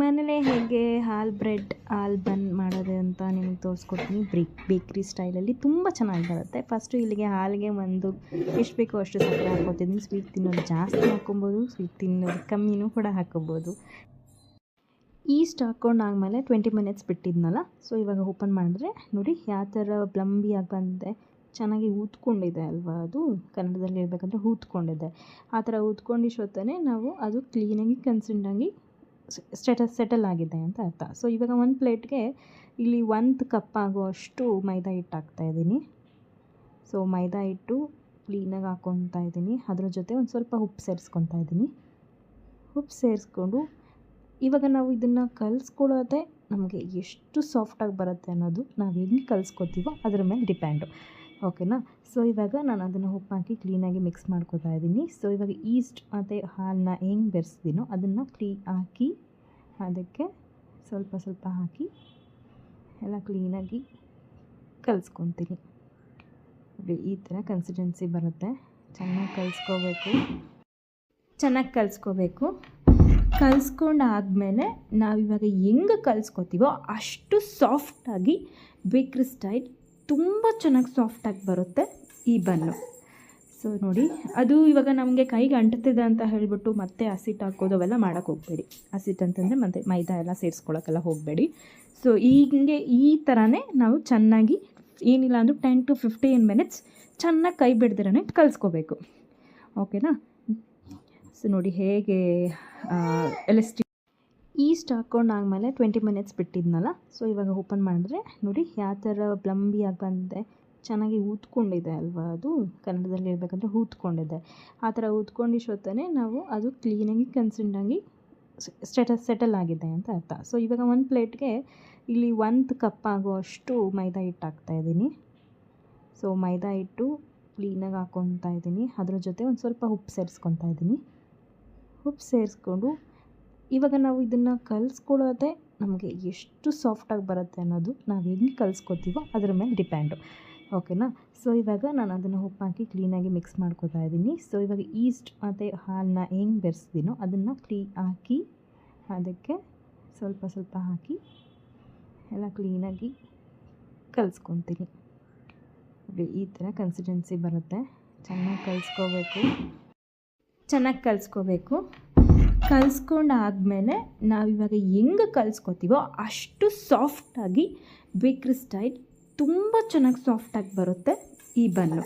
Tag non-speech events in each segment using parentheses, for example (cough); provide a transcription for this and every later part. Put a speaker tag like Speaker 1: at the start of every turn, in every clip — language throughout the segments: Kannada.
Speaker 1: ಮನೇಲೆ ಹೇಗೆ ಹಾಲು ಬ್ರೆಡ್, ಹಾಲು ಬನ್ ಮಾಡೋದು ಅಂತ ನಿಮಗೆ ತೋರಿಸ್ಕೊಡ್ತೀನಿ. ಬ್ರೇಕ್ ಬೇಕ್ರಿ ಸ್ಟೈಲಲ್ಲಿ ತುಂಬ ಚೆನ್ನಾಗಿ ಬರುತ್ತೆ. ಫಸ್ಟು ಇಲ್ಲಿಗೆ ಹಾಲಿಗೆ ಒಂದು ಎಷ್ಟು ಬೇಕೋ ಅಷ್ಟು ಸಕ್ಕರೆ ಹಾಕ್ಕೊತಿದ್ದೀನಿ. ಸ್ವೀಟ್ ತಿನ್ನೋದು ಜಾಸ್ತಿ ಹಾಕ್ಕೊಬೋದು, ಸ್ವೀಟ್ ತಿನ್ನೋದು ಕಮ್ಮಿನೂ ಕೂಡ ಹಾಕ್ಕೊಬೋದು. ಈಸ್ಟ್ ಹಾಕ್ಕೊಂಡು ಆಮೇಲೆ ಟ್ವೆಂಟಿ ಮಿನಿಟ್ಸ್ ಬಿಟ್ಟಿದ್ನಲ್ಲ, ಸೊ ಇವಾಗ ಓಪನ್ ಮಾಡಿದ್ರೆ ನೋಡಿ ಯಾವ ಥರ ಪ್ಲಂಬಿಯಾಗಿ ಬಂದಿದೆ. ಚೆನ್ನಾಗಿ ಊದ್ಕೊಂಡಿದೆ ಅಲ್ವಾ ಅದು? ಕನ್ನಡದಲ್ಲಿ ಹೇಳ್ಬೇಕಂದ್ರೆ ಊದ್ಕೊಂಡಿದೆ. ಆ ಥರ ಊದ್ಕೊಂಡಿಷ್ಟೊತ್ತನೇ ನಾವು ಅದು ಕ್ಲೀನಾಗಿ ಕನ್ಸಿಸ್ಟೆಂಟಾಗಿ ಸ್ಟೆಟ ಸೆಟಲ್ ಆಗಿದೆ ಅಂತ ಅರ್ಥ. ಸೊ ಇವಾಗ ಒಂದು ಪ್ಲೇಟ್ಗೆ ಇಲ್ಲಿ ಒಂದು ಕಪ್ ಅಷ್ಟು ಮೈದಾ ಹಿಟ್ಟು ಹಾಕ್ತಾಯಿದ್ದೀನಿ ಸೊ ಮೈದಾ ಹಿಟ್ಟು ಕ್ಲೀನಾಗಿ ಹಾಕ್ಕೊತಾ ಇದ್ದೀನಿ. ಅದ್ರ ಜೊತೆ ಒಂದು ಸ್ವಲ್ಪ ಉಪ್ಪು ಸೇರಿಸ್ಕೊತಾ ಇದ್ದೀನಿ. ಉಪ್ಪು ಸೇರಿಸ್ಕೊಂಡು ಇವಾಗ ನಾವು ಇದನ್ನು ಕಲಿಸ್ಕೊಳ್ಳೋದೇ ನಮಗೆ ಎಷ್ಟು ಸಾಫ್ಟಾಗಿ ಬರುತ್ತೆ ಅನ್ನೋದು ನಾವು ಹೆಂಗೆ ಕಲಿಸ್ಕೊತೀವೋ ಅದ್ರ ಮೇಲೆ ಡಿಪೆಂಡು ಓಕೆನಾ ಸೊ ಇವಾಗ ನಾನು ಅದನ್ನು ಉಪ್ಪು ಹಾಕಿ ಕ್ಲೀನಾಗಿ ಮಿಕ್ಸ್ ಮಾಡ್ಕೋತಾ ಇದ್ದೀನಿ. ಸೊ ಇವಾಗ ಈಸ್ಟ್ ಮತ್ತು ಹಾಲನ್ನ ಹೆಂಗೆ ಬೆರೆಸ್ತೀನೋ ಅದನ್ನು ಕ್ಲೀ ಹಾಕಿ ಅದಕ್ಕೆ ಸ್ವಲ್ಪ ಸ್ವಲ್ಪ ಹಾಕಿ ಎಲ್ಲ ಕ್ಲೀನಾಗಿ ಕಲಿಸ್ಕೊತೀನಿ. ಈ ಥರ ಕನ್ಸಿಸ್ಟೆನ್ಸಿ ಬರುತ್ತೆ. ಚೆನ್ನಾಗಿ ಕಲಿಸ್ಕೋಬೇಕು. ಚೆನ್ನಾಗಿ ಕಲಿಸ್ಕೋಬೇಕು. ಕಲಿಸ್ಕೊಂಡು ಆದಮೇಲೆ ನಾವಿವಾಗ ಹೆಂಗೆ ಕಲ್ಸ್ಕೊತೀವೋ ಅಷ್ಟು ಸಾಫ್ಟಾಗಿ ಬೇಕ್ರಿ ಸ್ಟೈಲ್ ತುಂಬ ಚೆನ್ನಾಗಿ ಸಾಫ್ಟಾಗಿ ಬರುತ್ತೆ ಈ ಬನ್ನು. ಸೊ ನೋಡಿ, ಅದು ಇವಾಗ ನಮಗೆ ಕೈಗೆ ಅಂಟುತ್ತಿದೆ ಅಂತ ಹೇಳಿಬಿಟ್ಟು ಮತ್ತೆ ಹಸಿಟ್ಟು ಹಾಕೋದು ಅವೆಲ್ಲ ಮಾಡೋಕ್ಕೆ ಹೋಗಬೇಡಿ. ಹಸಿಟ್ಟು ಅಂತಂದರೆ ಮತ್ತೆ ಮೈದಾ ಎಲ್ಲ ಸೇರಿಸ್ಕೊಳ್ಳೋಕ್ಕೆಲ್ಲ ಹೋಗಬೇಡಿ. ಸೊ ಹೀಗೆ ಈ ಥರನೇ ನಾವು ಚೆನ್ನಾಗಿ ಏನಿಲ್ಲ ಅಂದರೂ ಟೆನ್ ಟು ಫಿಫ್ಟೀನ್ ಮಿನಿಟ್ಸ್ ಚೆನ್ನಾಗಿ ಕೈ ಬಿಡ್ದಿರೋನೆ ಕಲಿಸ್ಕೋಬೇಕು. ಓಕೆನಾ ಸೊ ನೋಡಿ ಹೇಗೆ ಎಲೆಸ್ಟಿ ಈಸ್ಟ್ ಹಾಕ್ಕೊಂಡಾದ್ಮೇಲೆ ಟ್ವೆಂಟಿ ಮಿನಿಟ್ಸ್ ಬಿಟ್ಟಿದ್ನಲ್ಲ? ಸೊ ಇವಾಗ ಓಪನ್ ಮಾಡಿದ್ರೆ ನೋಡಿ ಯಾವ ಥರ ಪ್ಲಂಬಿಯಾಗಿ ಬಂದಿದೆ. ಚೆನ್ನಾಗಿ ಊದ್ಕೊಂಡಿದೆ ಅಲ್ವಾ ಅದು? ಕನ್ನಡದಲ್ಲಿ ಹೇಳ್ಬೇಕಂದ್ರೆ ಊದ್ಕೊಂಡಿದೆ. ಆ ಥರ ಊದ್ಕೊಂಡಿಷ್ಟೊತ್ತನೇ ನಾವು ಅದು ಕ್ಲೀನಾಗಿ ಕನ್ಸಿಂಡಾಗಿ ಸ್ಟೆಟಸ್ ಸೆಟಲ್ ಆಗಿದೆ ಅಂತ ಅರ್ಥ. ಸೊ ಇವಾಗ ಒಂದು ಪ್ಲೇಟ್ಗೆ ಇಲ್ಲಿ ಒಂದು ಕಪ್ ಅಷ್ಟು ಮೈದಾ ಹಿಟ್ಟು ಹಾಕ್ತಾಯಿದ್ದೀನಿ ಸೊ ಮೈದಾ ಹಿಟ್ಟು ಕ್ಲೀನಾಗಿ ಹಾಕ್ಕೊತಾ ಇದ್ದೀನಿ. ಅದ್ರ ಜೊತೆ ಒಂದು ಸ್ವಲ್ಪ ಉಪ್ಪು ಸೇರಿಸ್ಕೊತಾ ಇದ್ದೀನಿ. ಉಪ್ಪು ಸೇರಿಸ್ಕೊಂಡು ಇವಾಗ ನಾವು ಇದನ್ನು ಕಲಿಸ್ಕೊಳ್ಳೋದೇ ನಮಗೆ ಎಷ್ಟು ಸಾಫ್ಟಾಗಿ ಬರುತ್ತೆ ಅನ್ನೋದು ನಾವು ಹೆಂಗೆ ಕಲಿಸ್ಕೊತೀವೋ ಅದ್ರ ಮೇಲೆ ಡಿಪೆಂಡು ಓಕೆನಾ ಸೊ ಇವಾಗ ನಾನು ಅದನ್ನು ಉಪ್ಪು ಹಾಕಿ ಕ್ಲೀನಾಗಿ ಮಿಕ್ಸ್ ಮಾಡ್ಕೋತಾ ಇದ್ದೀನಿ. ಸೊ ಇವಾಗ ಈಸ್ಟ್ ಮತ್ತು ಹಾಲನ್ನ ಹೆಂಗೆ ಬೆರೆಸ್ತೀನೋ ಅದನ್ನು ಕ್ಲೀ ಹಾಕಿ ಅದಕ್ಕೆ ಸ್ವಲ್ಪ ಸ್ವಲ್ಪ ಹಾಕಿ ಎಲ್ಲ ಕ್ಲೀನಾಗಿ ಕಲಿಸ್ಕೊತೀನಿ. ಈ ಥರ ಕನ್ಸಿಸ್ಟೆನ್ಸಿ ಬರುತ್ತೆ. ಚೆನ್ನಾಗಿ ಕಲಿಸ್ಕೋಬೇಕು. ಚೆನ್ನಾಗಿ ಕಲಿಸ್ಕೋಬೇಕು. ಕಲಿಸ್ಕೊಂಡು ಆದಮೇಲೆ ನಾವಿವಾಗ ಹೆಂಗೆ ಕಲಿಸ್ಕೊತೀವೋ ಅಷ್ಟು ಸಾಫ್ಟಾಗಿ ಬೇಕ್ರಿ ಸ್ಟೈಲ್ ತುಂಬ ಚೆನ್ನಾಗಿ ಸಾಫ್ಟಾಗಿ ಬರುತ್ತೆ ಈ ಬನ್ನು.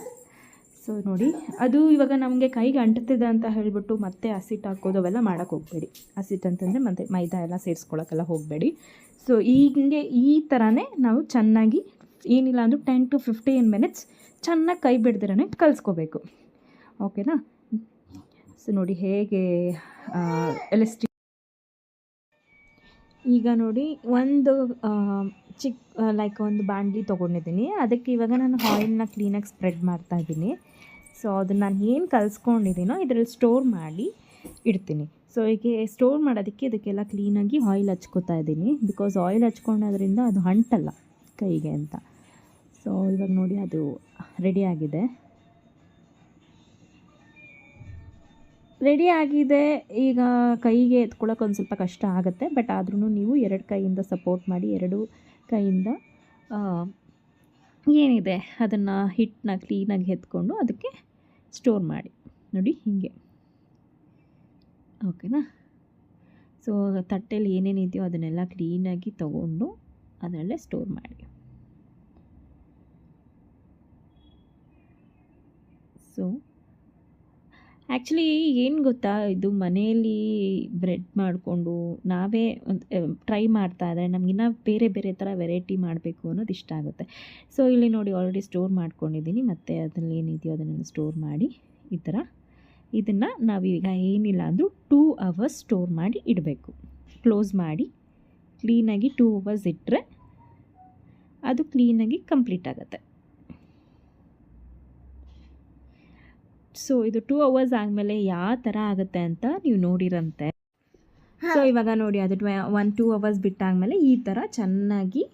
Speaker 1: ಸೊ ನೋಡಿ, ಅದು ಇವಾಗ ನಮಗೆ ಕೈಗೆ ಅಂಟುತ್ತಿದೆ ಅಂತ ಹೇಳಿಬಿಟ್ಟು ಮತ್ತೆ ಹಸಿಟ್ಟು ಹಾಕೋದು ಅವೆಲ್ಲ ಮಾಡೋಕ್ಕೆ ಹೋಗಬೇಡಿ. ಹಸಿಟ್ಟು ಅಂತಂದರೆ ಮತ್ತೆ ಮೈದಾ ಎಲ್ಲ ಸೇರಿಸ್ಕೊಳಕ್ಕೆಲ್ಲ ಹೋಗಬೇಡಿ. ಸೊ ಹೀಗೆ ಈ ಥರನೇ ನಾವು ಚೆನ್ನಾಗಿ ಏನಿಲ್ಲ ಅಂದರೂ ಟೆನ್ ಟು ಫಿಫ್ಟೀನ್ ಮಿನಿಟ್ಸ್ ಚೆನ್ನಾಗಿ ಕೈ ಬಿಡ್ದಿರನೇ ಕಲ್ಸ್ಕೋಬೇಕು. ಓಕೆನಾ ಸೊ ನೋಡಿ ಹೇಗೆ ಎಲೆಸ್ಟಿ ಈಗ ನೋಡಿ ಒಂದು ಚಿಕ್ಕ ಲೈಕ್ ಒಂದು ಬಾಣಲಿ ತೊಗೊಂಡಿದ್ದೀನಿ. ಅದಕ್ಕೆ ಇವಾಗ ನಾನು ಆಯಿಲ್ನ ಕ್ಲೀನಾಗಿ ಸ್ಪ್ರೆಡ್ ಮಾಡ್ತಾ ಇದ್ದೀನಿ. ಸೊ, ಅದನ್ನು ನಾನು ಏನು ಕಲಿಸ್ಕೊಂಡಿದ್ದೀನೋ ಇದರಲ್ಲಿ ಸ್ಟೋರ್ ಮಾಡಿ ಇಡ್ತೀನಿ. ಸೊ, ಹೀಗೆ ಸ್ಟೋರ್ ಮಾಡೋದಕ್ಕೆ ಇದಕ್ಕೆಲ್ಲ ಕ್ಲೀನಾಗಿ ಆಯಿಲ್ ಹಚ್ಕೋತಾ ಇದ್ದೀನಿ. ಬಿಕಾಸ್ ಆಯಿಲ್ ಹಚ್ಕೊಳ್ಳೋದ್ರಿಂದ ಅದು ಅಂಟಲ್ಲ ಕೈಗೆ ಅಂತ. ಸೊ, ಇವಾಗ ನೋಡಿ ಅದು ರೆಡಿಯಾಗಿದೆ ರೆಡಿ ಆಗಿದೆ. ಈಗ ಕೈಗೆ ಎತ್ಕೊಳ್ಳೋಕೆ ಒಂದು ಸ್ವಲ್ಪ ಕಷ್ಟ ಆಗುತ್ತೆ. ಬಟ್ ಆದ್ರೂ ನೀವು ಎರಡು ಕೈಯಿಂದ ಸಪೋರ್ಟ್ ಮಾಡಿ, ಎರಡು ಕೈಯಿಂದ ಏನಿದೆ ಅದನ್ನು ಹಿಟ್ಟನ್ನ ಕ್ಲೀನಾಗಿ ಎತ್ಕೊಂಡು ಅದಕ್ಕೆ ಸ್ಟೋರ್ ಮಾಡಿ. ನೋಡಿ ಹೀಗೆ. ಓಕೆನಾ ಸೊ ತಟ್ಟೆಯಲ್ಲಿ ಏನೇನಿದೆಯೋ ಅದನ್ನೆಲ್ಲ ಕ್ಲೀನಾಗಿ ತಗೊಂಡು ಅದರಲ್ಲೇ ಸ್ಟೋರ್ ಮಾಡಿ. ಸೊ ಆ್ಯಕ್ಚುಲಿ ಏನು ಗೊತ್ತಾ? ಇದು ಮನೆಯಲ್ಲಿ ಬ್ರೆಡ್ ಮಾಡಿಕೊಂಡು ನಾವೇ ಒಂದು ಟ್ರೈ ಮಾಡ್ತಾ ಇದ್ದರೆ ನಮಗಿನ್ನ ಬೇರೆ ಬೇರೆ ಥರ ವೆರೈಟಿ ಮಾಡಬೇಕು ಅನ್ನೋದು ಇಷ್ಟ ಆಗುತ್ತೆ. ಸೊ ಇಲ್ಲಿ ನೋಡಿ ಆಲ್ರೆಡಿ ಸ್ಟೋರ್ ಮಾಡ್ಕೊಂಡಿದ್ದೀನಿ. ಮತ್ತು ಅದರಲ್ಲಿ ಏನಿದೆಯೋ ಅದನ್ನು ಸ್ಟೋರ್ ಮಾಡಿ, ಈ ಥರ ಇದನ್ನು ನಾವೀಗ ಏನಿಲ್ಲ ಅಂದರೂ ಟೂ ಅವರ್ಸ್ ಸ್ಟೋರ್ ಮಾಡಿ ಇಡಬೇಕು. ಕ್ಲೋಸ್ ಮಾಡಿ ಕ್ಲೀನಾಗಿ ಟೂ ಅವರ್ಸ್ ಇಟ್ಟರೆ ಅದು ಕ್ಲೀನಾಗಿ ಕಂಪ್ಲೀಟ್ ಆಗುತ್ತೆ. ಸೊ ಇದು ಟೂ ಅವರ್ಸ್ ಆದಮೇಲೆ ಯಾವ ಥರ ಆಗುತ್ತೆ ಅಂತ ನೀವು ನೋಡಿರಂತೆ. ಸೊ ಇವಾಗ ನೋಡಿ ಅದು ಟ್ವೆ ಒನ್ ಟೂ ಅವರ್ಸ್ ಬಿಟ್ಟಾದ್ಮೇಲೆ ಈ ಥರ ಚೆನ್ನಾಗಿ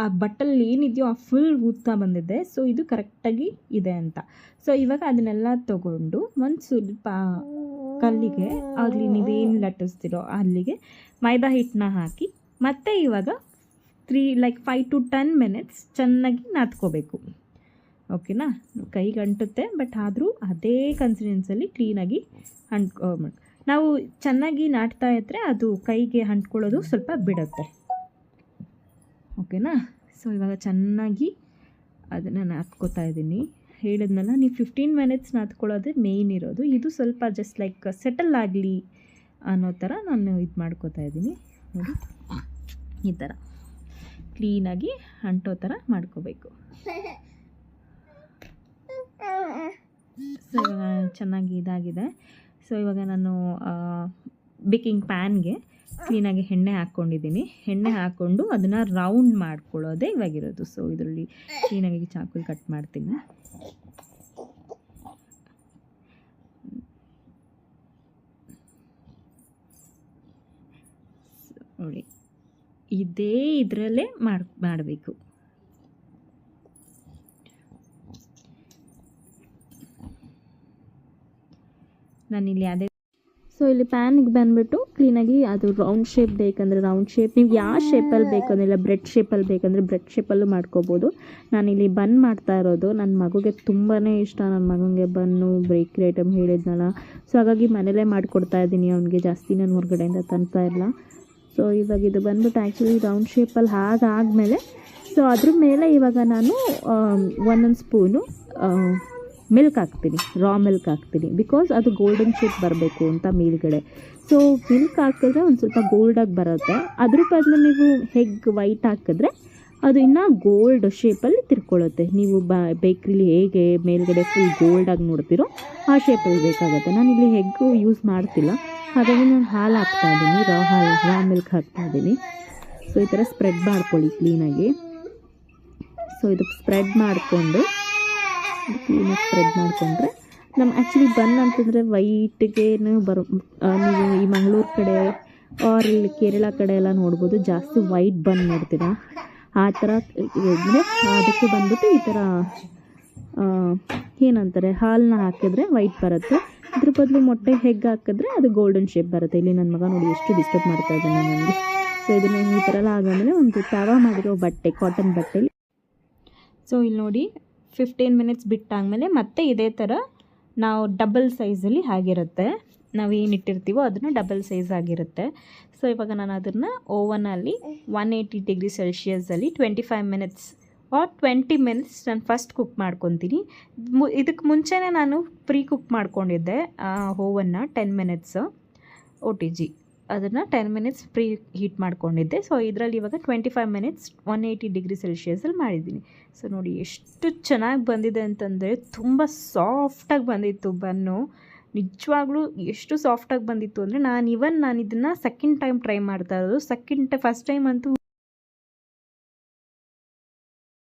Speaker 1: ಆ ಬಟ್ಟಲ್ಲಿ ಏನಿದೆಯೋ ಆ ಫುಲ್ ಊದ್ತಾ ಬಂದಿದೆ. ಸೊ ಇದು ಕರೆಕ್ಟಾಗಿ ಇದೆ ಅಂತ. ಸೊ ಇವಾಗ ಅದನ್ನೆಲ್ಲ ತಗೊಂಡು ಒಂದು ಸ್ವಲ್ಪ ಕಲ್ಲಿಗೆ ಆಗಲಿ ನೀವೇನು ಲಟ್ಟಿಸ್ತಿರೋ ಅಲ್ಲಿಗೆ ಮೈದಾ ಹಿಟ್ಟನ್ನ ಹಾಕಿ ಮತ್ತೆ ಇವಾಗ three like five to ten minutes ಚೆನ್ನಾಗಿ ನಾದ್ಕೋಬೇಕು. ಓಕೆನಾ? ಕೈಗೆ ಅಂಟುತ್ತೆ ಬಟ್ ಆದರೂ ಅದೇ ಕನ್ಸಿಸ್ಟೆನ್ಸಲ್ಲಿ ಕ್ಲೀನಾಗಿ ಅಂಟ್ ನಾವು ಚೆನ್ನಾಗಿ ನಾಟ್ತಾ ಇದ್ದರೆ ಅದು ಕೈಗೆ ಅಂಟ್ಕೊಳ್ಳೋದು ಸ್ವಲ್ಪ ಬಿಡುತ್ತೆ. ಓಕೆನಾ? ಸೊ ಇವಾಗ ಚೆನ್ನಾಗಿ ಅದನ್ನು ನಾದ್ಕೋತಾ ಇದ್ದೀನಿ. ಹೇಳಿದ್ನಲ್ಲ, ನೀವು ಫಿಫ್ಟೀನ್ ಮಿನಿಟ್ಸ್ ನಾದ್ಕೊಳ್ಳೋದೇ ಮೇಯ್ನ್ ಇರೋದು. ಇದು ಸ್ವಲ್ಪ ಜಸ್ಟ್ ಲೈಕ್ ಸೆಟಲ್ ಆಗಲಿ ಅನ್ನೋ ಥರ ನಾನು ಇದು ಮಾಡ್ಕೋತಾ ಇದ್ದೀನಿ. ನೋಡಿ, ಈ ಥರ. ಕ್ಲೀನಾಗಿ ಅಂಟೋ ಥರ ಮಾಡ್ಕೋಬೇಕು. (laughs) ಸೊ ಇವಾಗ ಚೆನ್ನಾಗಿ ಇದಾಗಿದೆ. ಸೊ ಇವಾಗ ನಾನು ಬೇಕಿಂಗ್ ಪ್ಯಾನ್ಗೆ ಕ್ಲೀನಾಗಿ ಎಣ್ಣೆ ಹಾಕ್ಕೊಂಡಿದ್ದೀನಿ. ಎಣ್ಣೆ ಹಾಕ್ಕೊಂಡು ಅದನ್ನು ರೌಂಡ್ ಮಾಡ್ಕೊಳ್ಳೋದೇ ಇವಾಗಿರೋದು. ಸೊ ಇದರಲ್ಲಿ ಕ್ಲೀನಾಗಿ ಚಾಕುಲಿ ಕಟ್ ಮಾಡ್ತೀನಿ. ನೋಡಿ. ಇದೇ ಇದರಲ್ಲೇ ಮಾಡಿ, ಮಾಡಬೇಕು. ನಾನಿಲ್ಲಿ ಅದೇ. ಸೊ ಇಲ್ಲಿ ಪ್ಯಾನಿಗೆ ಬಂದುಬಿಟ್ಟು ಕ್ಲೀನಾಗಿ ಅದು ರೌಂಡ್ ಶೇಪ್ ಬೇಕಂದರೆ ರೌಂಡ್ ಶೇಪ್ ನೀವು ಯಾವ ಶೇಪಲ್ಲಿ ಬೇಕಂದ್ರೆ ಇಲ್ಲ ಬ್ರೆಡ್ ಶೇಪಲ್ಲಿ ಬೇಕಂದರೆ ಬ್ರೆಡ್ ಶೇಪಲ್ಲೂ ಮಾಡ್ಕೋಬೋದು. ನಾನಿಲ್ಲಿ ಬನ್ ಮಾಡ್ತಾ ಇರೋದು. ನನ್ನ ಮಗುಗೆ ತುಂಬಾ ಇಷ್ಟ. ನನ್ನ ಮಗನಿಗೆ ಬನ್ನು ಬೇಕ್ರಿ ಐಟಮ್ ಹೇಳಿದ್ನಲ್ಲ. ಸೊ ಹಾಗಾಗಿ ಮನೇಲೇ ಮಾಡಿಕೊಡ್ತಾ ಇದ್ದೀನಿ. ಅವನಿಗೆ ಜಾಸ್ತಿ ನಾನು ಹೊರಗಡೆಯಿಂದ ತರ್ತಾ ಇಲ್ಲ. ಸೊ ಇವಾಗ ಇದು ಬಂದ್ಬಿಟ್ಟು ಆ್ಯಕ್ಚುಲಿ ರೌಂಡ್ ಶೇಪಲ್ಲಿ ಹಾಗಾದಮೇಲೆ ಸೊ ಅದ್ರ ಮೇಲೆ ಇವಾಗ ನಾನು ಒಂದೊಂದು ಸ್ಪೂನು ಮಿಲ್ಕ್ ಹಾಕ್ತೀನಿ ರಾ ಮಿಲ್ಕ್ ಹಾಕ್ತೀನಿ ಬಿಕಾಸ್ ಅದು ಗೋಲ್ಡನ್ ಶೇಪ್ ಬರಬೇಕು ಅಂತ ಮೇಲ್ಗಡೆ. ಸೊ ಮಿಲ್ಕ್ ಹಾಕಿದ್ರೆ ಒಂದು ಸ್ವಲ್ಪ ಗೋಲ್ಡಾಗಿ ಬರುತ್ತೆ. ಅದ್ರ ಬದಲು ನೀವು ಹೆಗ್ ವೈಟ್ ಹಾಕಿದ್ರೆ ಅದು ಇನ್ನೂ ಗೋಲ್ಡ್ ಶೇಪಲ್ಲಿ ತಿರ್ಕೊಳ್ಳುತ್ತೆ. ನೀವು ಬ ಬೇಕ್ರಿಲಿ ಹೇಗೆ ಮೇಲ್ಗಡೆ ಫುಲ್ ಗೋಲ್ಡಾಗಿ ನೋಡ್ತೀರೋ ಆ ಶೇಪಲ್ಲಿ ಬೇಕಾಗುತ್ತೆ. ನಾನು ಇಲ್ಲಿ ಹೆಗ್ಗು ಯೂಸ್ ಮಾಡ್ತಿಲ್ಲ. ಹಾಗಾಗಿ ನಾನು ಹಾಲು ಹಾಕ್ತಾ ಇದ್ದೀನಿ ರಾ ಹಾಲು ರಾ ಮಿಲ್ಕ್ ಹಾಕ್ತಾ ಇದ್ದೀನಿ ಸೊ ಈ ಥರ ಸ್ಪ್ರೆಡ್ ಮಾಡ್ಕೊಳ್ಳಿ ಕ್ಲೀನಾಗಿ ಸೊ ಇದು ಸ್ಪ್ರೆಡ್ ಮಾಡಿಕೊಂಡು ಕ್ಲೀನಾಗಿ ಸ್ಪ್ರೆಡ್ ಮಾಡಿಕೊಂಡ್ರೆ. ನಮ್ಮ ಆ್ಯಕ್ಚುಲಿ ಬನ್ ಅಂತಂದರೆ ವೈಟ್ಗೇನು ಬರೋ ನೀವು ಈ ಮಂಗಳೂರು ಕಡೆ ಆರ್ ಇಲ್ಲಿ ಕೇರಳ ಕಡೆ ಎಲ್ಲ ನೋಡ್ಬೋದು. ಜಾಸ್ತಿ ವೈಟ್ ಬನ್ ನೋಡ್ತೀರಾ? ಆ ಥರ ಅಂದರೆ ಅದಕ್ಕೆ ಬಂದ್ಬಿಟ್ಟು ಈ ಥರ ಏನಂತಾರೆ ಹಾಲನ್ನ ಹಾಕಿದ್ರೆ ವೈಟ್ ಬರುತ್ತೆ. ಇದ್ರ ಬದಲು ಮೊಟ್ಟೆ ಹೆಗ್ ಹಾಕಿದ್ರೆ ಅದು ಗೋಲ್ಡನ್ ಶೇಪ್ ಬರುತ್ತೆ. ಇಲ್ಲಿ ನನ್ನ ಮಗ ನೋಡಿ ಎಷ್ಟು ಡಿಸ್ಟರ್ಬ್ ಮಾಡ್ತಾ ಇದ್ದಾನೆ ನನಗೆ ಸೊ ಇದನ್ನು ಈ ಥರ ಎಲ್ಲ ಒಂದು ತವ ಮಾಡಿರೋ ಬಟ್ಟೆ ಕಾಟನ್ ಬಟ್ಟೆಲಿ. ಸೊ ಇಲ್ಲಿ ನೋಡಿ ಫಿಫ್ಟೀನ್ ಮಿನಿಟ್ಸ್ ಬಿಟ್ಟಾದಮೇಲೆ ಮತ್ತೆ ಇದೇ ಥರ ನಾವು ಡಬಲ್ ಸೈಜಲ್ಲಿ ಆಗಿರುತ್ತೆ. ನಾವು ಏನು ಇಟ್ಟಿರ್ತೀವೋ ಅದನ್ನು ಡಬಲ್ ಸೈಜ್ ಆಗಿರುತ್ತೆ. ಸೊ ಇವಾಗ ನಾನು ಅದನ್ನು ಓವನಲ್ಲಿ one eighty degree ಸೆಲ್ಷಿಯಸಲ್ಲಿ twenty five minutes or twenty minutes ನಾನು ಫಸ್ಟ್ ಕುಕ್ ಮಾಡ್ಕೊತೀನಿ. ಮು ಇದಕ್ಕೆ ಮುಂಚೆನೇ ನಾನು ಪ್ರೀ ಕುಕ್ ಮಾಡ್ಕೊಂಡಿದ್ದೆ ಓವನ್ನ ten minutes O T G ಅದನ್ನು ಟೆನ್ ಮಿನಿಟ್ಸ್ ಪ್ರೀ ಹೀಟ್ ಮಾಡ್ಕೊಂಡಿದ್ದೆ. ಸೊ ಇದರಲ್ಲಿ ಇವಾಗ twenty five minutes one eighty degree ಸೆಲ್ಷಿಯಸಲ್ಲಿ ಮಾಡಿದ್ದೀನಿ. ಸೊ ನೋಡಿ ಎಷ್ಟು ಚೆನ್ನಾಗಿ ಬಂದಿದೆ ಅಂತಂದರೆ ತುಂಬ ಸಾಫ್ಟಾಗಿ ಬಂದಿತ್ತು ಬನ್ನು. ನಿಜವಾಗ್ಲೂ ಎಷ್ಟು ಸಾಫ್ಟಾಗಿ ಬಂದಿತ್ತು ಅಂದರೆ ನಾನು ಇವನ್ ನಾನು ಇದನ್ನು ಸೆಕೆಂಡ್ ಟೈಮ್ ಟ್ರೈ ಮಾಡ್ತಾ ಇರೋದು. ಸೆಕೆಂಡ್ ಫಸ್ಟ್ ಟೈಮ್ ಅಂತೂ